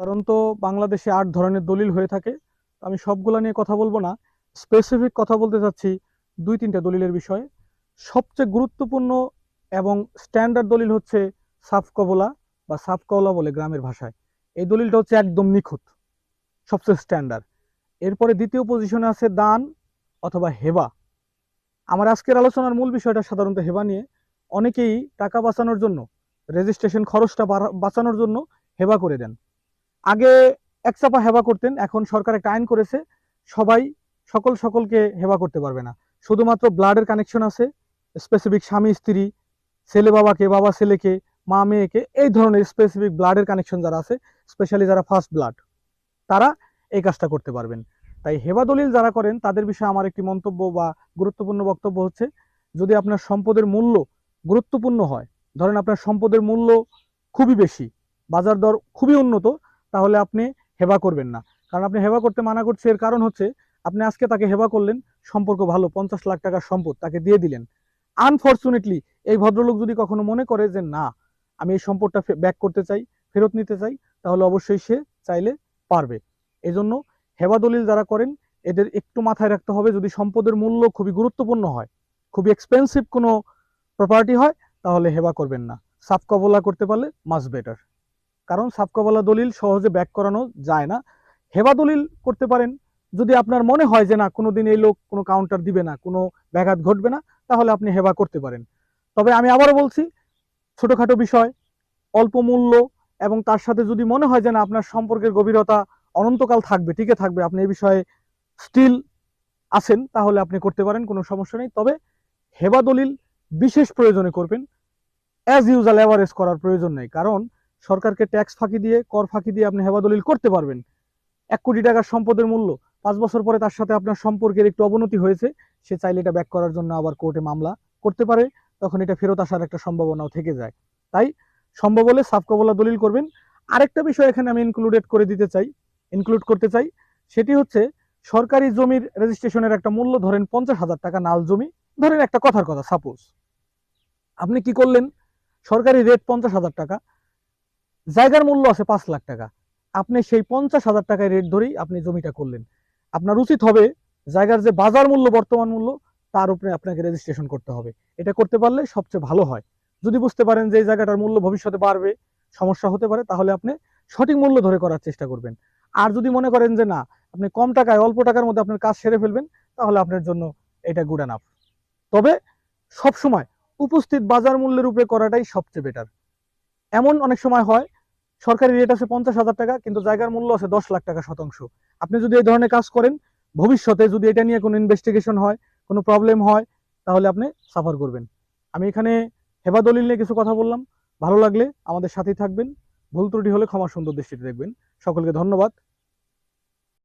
সাধারণত বাংলাদেশে আট ধরনের দলিল হয়ে থাকে। আমি সবগুলা নিয়ে কথা বলব না। স্পেসিফিক কথা বলতে চাচ্ছি দুই তিনটা দলিলের বিষয়ে। সবচেয়ে গুরুত্বপূর্ণ এবং স্ট্যান্ডার্ড দলিল হচ্ছে সাফ কবলা বা সাফ কওলা বলে গ্রামের ভাষায়। এই দলিলটা হচ্ছে একদম নিখুঁত, সবচেয়ে স্ট্যান্ডার্ড এরপরে দ্বিতীয় পজিশনে আছে দান অথবা হেবা। আমার আজকের আলোচনার মূল বিষয়টা সাধারণত হেবা নিয়ে। অনেকেই টাকা বাঁচানোর জন্য রেজিস্ট্রেশন খরচটা বাঁচানোর জন্য হেবা করে দেন। আগে এক চাপা হেবা করতেন, এখন সরকার একটা আইন করেছে, সবাই সকল সকলকে হেবা করতে পারবে না। শুধুমাত্র ব্লাডের কানেকশন আছে স্পেসিফিক স্বামী, স্ত্রী, ছেলে বাবাকে, বাবা ছেলেকে, মা মেয়েকে, এই ধরনের স্পেসিফিক ব্লাডের কানেকশন যারা আছে স্পেশালি যারা ফার্স্ট ব্লাড তারা এই কাজটা করতে পারবেন। তাই হেবা দলিল যারা করেন, তাদের বিষয়ে আমার একটি মন্তব্য বা গুরুত্বপূর্ণ বক্তব্য হচ্ছে, যদি আপনার সম্পদের মূল্য গুরুত্বপূর্ণ হয়, ধরেন আপনার সম্পদের মূল্য খুবই বেশি, বাজার দর খুবই উন্নত তাহলে আপনি হেবা করবেন না। কারণ আপনি হেবা করতে মানা করছে, এর কারণ হচ্ছে আপনি আজকে তাকে হেবা করলেন, সম্পর্ক ভালো, পঞ্চাশ লাখ টাকার সম্পদ তাকে দিয়ে দিলেন। আনফর্চুনেটলি এই ভদ্রলোক যদি কখনো মনে করে যে, না, আমি এই সম্পদটা ব্যাক করতে চাই, ফেরত নিতে চাই, তাহলে অবশ্যই সে চাইলে পারবে। এজন্য হেবা দলিল যারা করেন, এদের একটু মাথায় রাখতে হবে, যদি সম্পদের মূল্য খুবই গুরুত্বপূর্ণ হয়, খুবই এক্সপেন্সিভ কোনো প্রপার্টি হয়, তাহলে হেবা করবেন না। সাফ কবলা করতে পারলে মাস বেটার কারণ সাফ দলিল সহজে ব্যাক করানো যায় না। হেবা দলিল করতে পারেন। যদি আপনার মনে হয় যে না, কোনোদিন এই লোক কোনো কাউন্টার দিবে না, কোনো ব্যাঘাত ঘটবে না, তাহলে আপনি হেবা করতে পারেন। তবে আমি আবারও বলছি, ছোটোখাটো বিষয়, অল্প মূল্য এবং তার সাথে যদি মনে হয় যে না, আপনার সম্পর্কের গভীরতা অনন্তকাল থাকবে, টিকে থাকবে, আপনি এই বিষয়ে স্টিল আছেন, তাহলে আপনি করতে পারেন, কোনো সমস্যা নেই। তবে হেবা দলিল বিশেষ প্রয়োজনে করবেন। অ্যাজ ইউজাল অ্যাভারেজ করার প্রয়োজন নেই। কারণ সরকারকে ট্যাক্স ফাঁকি দিয়ে, কর ফাঁকি দিয়ে আপনি হেবা দলিল করতে পারবেন। এক কোটি টাকার সম্পদের মূল্য। পাঁচ বছর পরে তার সাথে আপনার সম্পর্কের একটু অবনতি হয়েছে। সে চাইলে এটা ব্যাক করার জন্য আবার কোর্টে মামলা করতে পারে। তখন এটা ফেরত আসার একটা সম্ভাবনাও থেকে যায়। তাই সম্ভব হলে সাফ কবলা দলিল করবেন। আরেকটা বিষয় এখানে আমি ইনক্লুডেড করে দিতে চাই ইনক্লুড করতে চাই। সেটি হচ্ছে, সরকারি জমির রেজিস্ট্রেশনের একটা মূল্য ধরেন পঞ্চাশ হাজার টাকা নাল জমি। ধরেন একটা কথার কথা সাপোজ আপনি কি করলেন? সরকারি রেট পঞ্চাশ হাজার টাকা। জায়গার মূল্য আছে পাঁচ লাখ টাকা। আপনি সেই পঞ্চাশ হাজার টাকায় রেট ধরেই আপনি জমিটা করলেন। আপনার উচিত হবে জায়গার যে বাজার মূল্য, বর্তমান মূল্য, তার উপরে আপনাকে রেজিস্ট্রেশন করতে হবে। এটা করতে পারলে সবচেয়ে ভালো হয়। যদি বুঝতে পারেন যে এই জায়গাটার মূল্য ভবিষ্যতে বাড়বে, সমস্যা হতে পারে, তাহলে আপনি সঠিক মূল্য ধরে করার চেষ্টা করবেন। আর যদি মনে করেন যে না, আপনি কম টাকায়, অল্প টাকার মধ্যে আপনার কাজ সেরে ফেলবেন, তাহলে আপনার জন্য এটা গুড এনাফ তবে সব সময় উপস্থিত বাজার মূল্যের উপরে করাটাই সবচেয়ে বেটার এমন অনেক সময় হয় সরকারি রেট আছে পঞ্চাশ হাজার টাকা, কিন্তু জায়গার মূল্য আছে দশ লাখ টাকা শতাংশ। আপনি যদি এই ধরনের কাজ করেন, ভবিষ্যতে যদি এটা নিয়ে কোনো ইনভেস্টিগেশন হয়, কোনো প্রবলেম হয়, তাহলে আপনি সাফার করবেন। আমি এখানে হেবা দলিল নিয়ে কিছু কথা বললাম। ভালো লাগলে আমাদের সাথেই থাকবেন। ভুল ত্রুটি হলে ক্ষমা সুন্দর দৃষ্টিতে দেখবেন। সকলকে ধন্যবাদ।